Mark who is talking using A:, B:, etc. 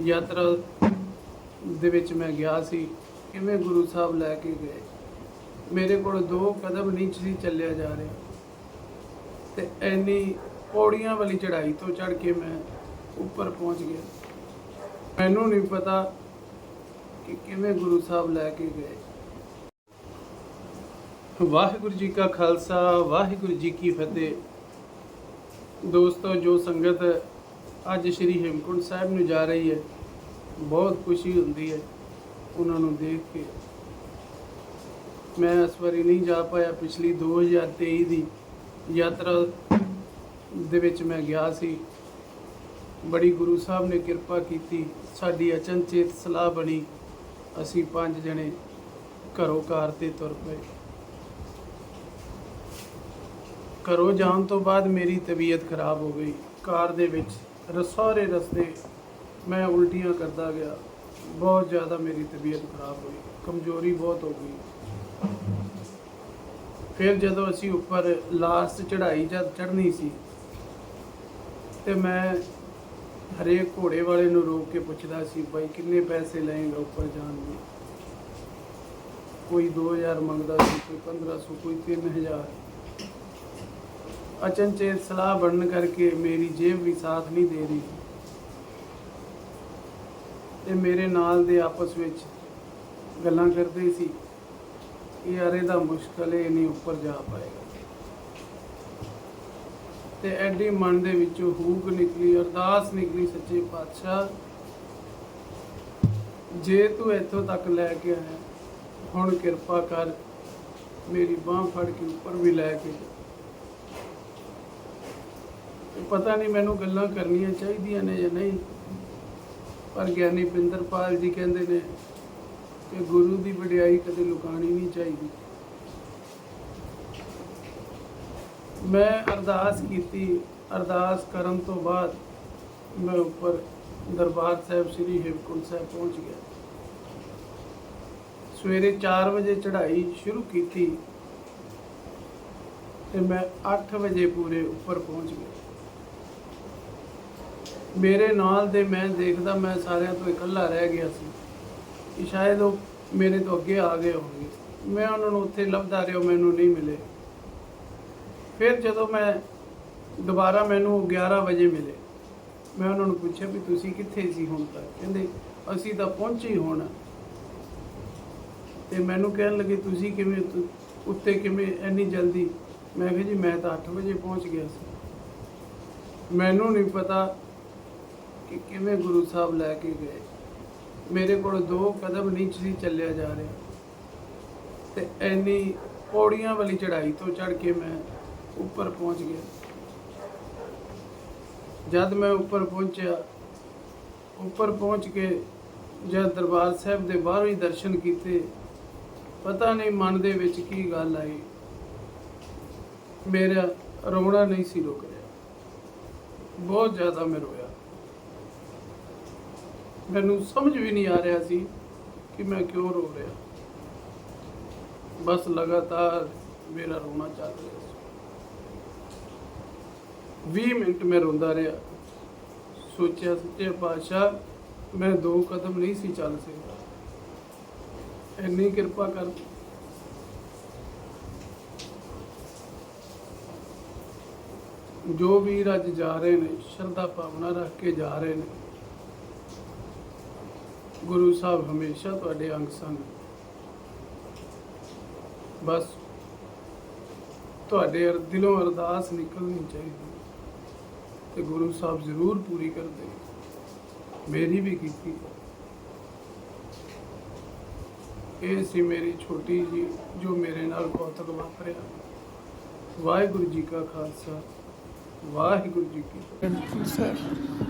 A: ਯਾਤਰਾ ਦੇ ਵਿੱਚ ਮੈਂ ਗਿਆ ਸੀ ਕਿਵੇਂ ਗੁਰੂ ਸਾਹਿਬ ਲੈ ਕੇ ਗਏ। ਮੇਰੇ ਕੋਲ ਦੋ ਕਦਮ ਨਹੀਂ ਸੀ ਚੱਲਿਆ ਜਾ ਰਿਹਾ ਤੇ ਐਨੀ ਪੌੜੀਆਂ ਵਾਲੀ ਚੜ੍ਹਾਈ ਤੋਂ ਚੜ੍ਹ ਕੇ ਮੈਂ ਉੱਪਰ ਪਹੁੰਚ ਗਿਆ। ਮੈਨੂੰ ਨਹੀਂ ਪਤਾ ਕਿ ਕਿਵੇਂ ਗੁਰੂ ਸਾਹਿਬ ਲੈ ਕੇ ਗਏ। ਵਾਹਿਗੁਰੂ ਜੀ ਕਾ ਖਾਲਸਾ, ਵਾਹਿਗੁਰੂ ਜੀ ਕੀ ਫਤਿਹ। ਦੋਸਤੋ, ਜੋ ਸੰਗਤ ਅੱਜ ਸ੍ਰੀ ਹੇਮਕੁੰਟ ਸਾਹਿਬ ਨੂੰ ਜਾ ਰਹੀ ਹੈ। ਬਹੁਤ ਖੁਸ਼ੀ ਹੁੰਦੀ ਹੈ ਉਹਨਾਂ ਨੂੰ ਦੇਖ ਕੇ। ਮੈਂ ਇਸ ਵਾਰੀ ਨਹੀਂ ਜਾ ਪਾਇਆ। ਪਿਛਲੀ 2023 ਦੀ ਯਾਤਰਾ ਦੇ ਵਿੱਚ ਮੈਂ ਗਿਆ ਸੀ। ਬੜੀ ਗੁਰੂ ਸਾਹਿਬ ਨੇ ਕਿਰਪਾ ਕੀਤੀ। ਸਾਡੀ ਅਚਨਚੇਤ ਸਲਾਹ ਬਣੀ। ਅਸੀਂ ਪੰਜ ਜਣੇ ਘਰੋਂ ਕਾਰ ਤੇ ਤੁਰ ਪਏ। ਘਰੋਂ ਜਾਣ ਤੋਂ ਬਾਅਦ ਮੇਰੀ ਤਬੀਅਤ ਖਰਾਬ ਹੋ ਗਈ। ਕਾਰ ਦੇ ਵਿੱਚ ਰਸਾਰੇ ਰਸਤੇ ਮੈਂ ਉਲਟੀਆਂ ਕਰਦਾ ਗਿਆ। ਬਹੁਤ ਜ਼ਿਆਦਾ ਮੇਰੀ ਤਬੀਅਤ ਖਰਾਬ ਹੋਈ, ਕਮਜ਼ੋਰੀ ਬਹੁਤ ਹੋ ਗਈ। ਫਿਰ ਜਦੋਂ ਅਸੀਂ ਉੱਪਰ ਲਾਸਟ ਚੜ੍ਹਾਈ ਜਦ ਚੜ੍ਹਨੀ ਸੀ, ਤੇ ਮੈਂ ਹਰੇਕ ਘੋੜੇ ਵਾਲੇ ਨੂੰ ਰੋਕ ਕੇ ਪੁੱਛਦਾ ਸੀ, ਭਾਈ, ਕਿੰਨੇ ਪੈਸੇ ਲਏਗਾ ਉੱਪਰ ਜਾਣ ਦੇ ਕੋਈ 2000 ਮੰਗਦਾ ਸੀ, ਕੋਈ 1500 ਕੋਈ 3000 ਅਚਨਚੇਤ ਸਲਾਹ ਬਣਨ ਕਰਕੇ ਮੇਰੀ ਜੇਬ ਵੀ ਸਾਥ ਨਹੀਂ ਦੇ ਰਹੀ। ਤੇ ਮੇਰੇ ਨਾਲ ਦੇ ਆਪਸ ਵਿੱਚ ਗੱਲਾਂ ਕਰਦੇ ਸੀ ਕਿ ਯਾਰ ਇਹਦਾ ਮੁਸ਼ਕਲ ਹੈ ਨਹੀਂ ਉੱਪਰ ਜਾ ਪਾਏਗਾ। ਤੇ ਐਡੀ ਮਨ ਦੇ ਵਿੱਚੋਂ ਹੂਕ ਨਿਕਲੀ, ਅਰਦਾਸ ਨਿਕਲੀ, ਸੱਚੇ ਪਾਤਸ਼ਾਹ, ਜੇ ਤੂੰ ਇੱਥੋਂ ਤੱਕ ਲੈ ਕੇ ਆਇਆ, ਹੁਣ ਕਿਰਪਾ ਕਰ, ਮੇਰੀ ਬਾਹ ਫੜ ਕੇ ਉੱਪਰ ਵੀ ਲੈ ਕੇ ਜਾ। ਪਤਾ ਨਹੀਂ ਮੈਨੂੰ ਗੱਲਾਂ ਕਰਨੀਆਂ ਚਾਹੀਦੀਆਂ ਨੇ ਜਾਂ ਨਹੀਂ। ਪਰ ਗਿਆਨੀ ਪਿੰਦਰਪਾਲ ਜੀ ਕਹਿੰਦੇ ਨੇ ਕਿ ਗੁਰੂ ਦੀ ਵਡਿਆਈ ਕਦੇ ਲੁਕਾਣੀ ਨਹੀਂ ਚਾਹੀਦੀ। ਮੈਂ ਅਰਦਾਸ ਕੀਤੀ, ਅਰਦਾਸ ਕਰਨ ਤੋਂ ਬਾਅਦ ਮੈਂ ਉੱਪਰ ਦਰਬਾਰ ਸਾਹਿਬ ਸ੍ਰੀ ਹੇਮਕੁੰਟ ਸਾਹਿਬ ਪਹੁੰਚ ਗਿਆ। ਸਵੇਰੇ 4 ਵਜੇ ਚੜ੍ਹਾਈ ਸ਼ੁਰੂ ਕੀਤੀ ਤੇ ਮੈਂ 8 ਵਜੇ ਪੂਰੇ ਉੱਪਰ ਪਹੁੰਚ ਗਿਆ। ਮੇਰੇ ਨਾਲ ਦੇ ਮੈਂ ਦੇਖਦਾ, ਮੈਂ ਸਾਰਿਆਂ ਤੋਂ ਇਕੱਲਾ ਰਹਿ ਗਿਆ ਸੀ ਕਿ ਸ਼ਾਇਦ ਉਹ ਮੇਰੇ ਤੋਂ ਅੱਗੇ ਆ ਗਏ ਹੋਣਗੇ। ਮੈਂ ਉਹਨਾਂ ਨੂੰ ਉੱਥੇ ਲੱਭਦਾ ਰਿਹਾ ਮੈਨੂੰ ਨਹੀਂ ਮਿਲੇ। ਫਿਰ ਜਦੋਂ ਮੈਂ ਦੁਬਾਰਾ ਮੈਨੂੰ ਉਹ 11 ਵਜੇ ਮਿਲੇ, ਮੈਂ ਉਹਨਾਂ ਨੂੰ ਪੁੱਛਿਆ ਵੀ ਤੁਸੀਂ ਕਿੱਥੇ ਸੀ ਹੁਣ ਤੱਕ? ਕਹਿੰਦੇ, ਅਸੀਂ ਤਾਂ ਪਹੁੰਚੇ ਹੋਣਾ। ਤੇ ਮੈਨੂੰ ਕਹਿਣ ਲੱਗੇ, ਤੁਸੀਂ ਕਿਵੇਂ ਉੱਤ- ਉੱਤੇ ਕਿਵੇਂ ਇੰਨੀ ਜਲਦੀ? ਮੈਂ ਕਿਹਾ ਜੀ, ਮੈਂ ਤਾਂ 8 ਵਜੇ ਪਹੁੰਚ ਗਿਆ ਸੀ। ਮੈਨੂੰ ਨਹੀਂ ਪਤਾ ਕਿ ਕਿਵੇਂ ਗੁਰੂ ਸਾਹਿਬ ਲੈ ਕੇ ਗਏ? ਮੇਰੇ ਕੋਲ ਦੋ ਕਦਮ ਨਹੀਂ ਸੀ ਚੱਲਿਆ ਜਾ ਰਿਹਾ। ਤੇ ਐਨੀ ਪੌੜੀਆਂ ਵਾਲੀ ਚੜ੍ਹਾਈ ਤੋਂ ਚੜ੍ਹ ਕੇ ਮੈਂ ਉੱਪਰ ਪਹੁੰਚ ਗਿਆ। ਜਦ ਮੈਂ ਉੱਪਰ ਪਹੁੰਚਿਆ, ਉੱਪਰ ਪਹੁੰਚ ਕੇ ਜਦ ਦਰਬਾਰ ਸਾਹਿਬ ਦੇ ਬਾਹਰੋਂ ਹੀ ਦਰਸ਼ਨ ਕੀਤੇ, ਪਤਾ ਨਹੀਂ ਮਨ ਦੇ ਵਿੱਚ ਕੀ ਗੱਲ ਆਈ। ਮੇਰਾ ਰੋਣਾ ਨਹੀਂ ਸੀ ਰੁਕ ਰਿਹਾ। ਬਹੁਤ ਜ਼ਿਆਦਾ ਮੈਂ ਰੋਇਆ। ਮੈਨੂੰ ਸਮਝ ਵੀ ਨਹੀਂ ਆ ਰਿਹਾ ਸੀ ਕਿ ਮੈਂ ਕਿਉਂ ਰੋ ਰਿਹਾ। ਬਸ ਲਗਾਤਾਰ ਮੇਰਾ ਰੋਣਾ ਚੱਲ ਰਿਹਾ ਸੀ। 20 ਮਿੰਟ ਮੈਂ ਰੋਂਦਾ ਰਿਹਾ। ਸੋਚਿਆ ਸੱਚੇ ਪਾਤਸ਼ਾਹ, ਮੈਂ ਦੋ ਕਦਮ ਨਹੀਂ ਸੀ ਚੱਲ ਸਕਦਾ। ਇੰਨੀ ਕਿਰਪਾ ਕਰ। ਜੋ ਵੀਰ ਅੱਜ ਜਾ ਰਹੇ ਨੇ, ਸ਼ਰਧਾ ਭਾਵਨਾ ਰੱਖ ਕੇ ਜਾ ਰਹੇ ਨੇ ਗੁਰੂ ਸਾਹਿਬ ਹਮੇਸ਼ਾ ਤੁਹਾਡੇ ਅੰਗ ਸੰਗ ਬਸ ਤੁਹਾਡੇ ਦਿਲੋਂ ਅਰਦਾਸ ਨਿਕਲਣੀ ਚਾਹੀਦੀ ਤੇ ਗੁਰੂ ਸਾਹਿਬ ਜ਼ਰੂਰ ਪੂਰੀ ਕਰਦੇ। ਮੇਰੀ ਵੀ ਕੀਤੀ। ਇਹ ਸੀ ਮੇਰੀ ਛੋਟੀ ਜੀ, ਜੋ ਮੇਰੇ ਨਾਲ ਕੌਤਕ ਵਾਪਰਿਆ। ਵਾਹਿਗੁਰੂ ਜੀ ਕਾ ਖਾਲਸਾ, ਵਾਹਿਗੁਰੂ ਜੀ ਕੀ ਫਤਿਹ।